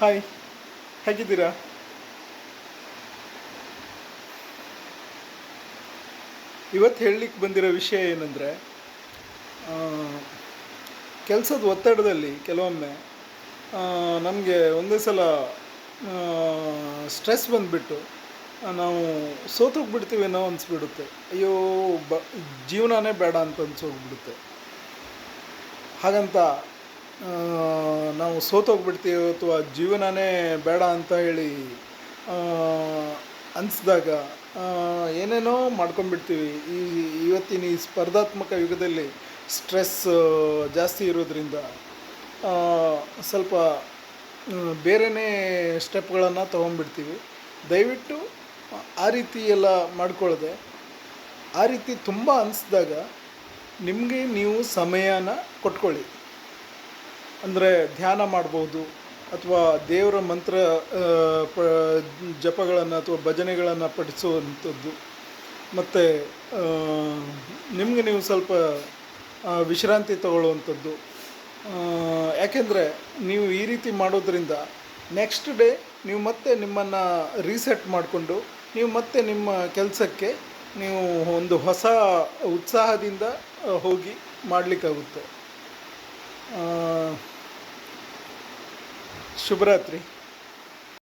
Hi ಹೇಗಿದ್ದೀರಾ? ಇವತ್ತು ಹೇಳಲಿಕ್ಕೆ ಬಂದಿರೋ ವಿಷಯ ಏನಂದರೆ ಕೆಲಸದ ಒತ್ತಡದಲ್ಲಿ ಕೆಲವೊಮ್ಮೆ ನಮಗೆ ಒಂದೇ ಸಲ ಸ್ಟ್ರೆಸ್ ಬಂದುಬಿಟ್ಟು, ನಾವು ಸೋತೋಗ್ಬಿಡ್ತೀವೇನೋ ಅನಿಸ್ಬಿಡುತ್ತೆ. ಅಯ್ಯೋ, ಬ, ಜೀವನನೇ ಬೇಡ ಅಂತ ಅನ್ಸೋಗ್ಬಿಡುತ್ತೆ. ಹಾಗಂತ ನಾವು ಸೋತೋಗ್ಬಿಡ್ತೀವಿ ಅಥವಾ ಜೀವನನೇ ಬೇಡ ಅಂತ ಹೇಳಿ ಅನಿಸಿದಾಗ ಏನೇನೋ ಮಾಡ್ಕೊಂಡ್ಬಿಡ್ತೀವಿ. ಈ ಇವತ್ತಿನ ಈ ಸ್ಪರ್ಧಾತ್ಮಕ ಯುಗದಲ್ಲಿ ಸ್ಟ್ರೆಸ್ ಜಾಸ್ತಿ ಇರೋದ್ರಿಂದ ಸ್ವಲ್ಪ ಬೇರೆಯೇ ಸ್ಟೆಪ್ಗಳನ್ನು ತೊಗೊಂಡ್ಬಿಡ್ತೀವಿ. ದಯವಿಟ್ಟು ಆ ರೀತಿ ಎಲ್ಲ ಮಾಡ್ಕೊಳ್ಳದೆ ಆ ರೀತಿ ತುಂಬ ಅನಿಸ್ದಾಗ ನಿಮಗೆ ನೀವು ಸಮಯನ ಕೊಟ್ಕೊಳ್ಳಿ. ಅಂದರೆ ಧ್ಯಾನ ಮಾಡಬಹುದು ಅಥವಾ ದೇವರ ಮಂತ್ರ ಪ, ಜಪಗಳನ್ನು ಅಥವಾ ಭಜನೆಗಳನ್ನು ಪಠಿಸುವಂಥದ್ದು. ಮತ್ತು ನಿಮಗೆ ನೀವು ಸ್ವಲ್ಪ ವಿಶ್ರಾಂತಿ ತಗೊಳ್ಳುವಂಥದ್ದು. ಯಾಕೆಂದರೆ ನೀವು ಈ ರೀತಿ ಮಾಡೋದ್ರಿಂದ ನೆಕ್ಸ್ಟ್ ಡೇ ನೀವು ಮತ್ತೆ ನಿಮ್ಮನ್ನು ರೀಸೆಟ್ ಮಾಡಿಕೊಂಡು, ನೀವು ಮತ್ತೆ ನಿಮ್ಮ ಕೆಲಸಕ್ಕೆ ನೀವು ಒಂದು ಹೊಸ ಉತ್ಸಾಹದಿಂದ ಹೋಗಿ ಮಾಡಲಿಕ್ಕಾಗುತ್ತೆ. ಆ, ಶುಭರಾತ್ರಿ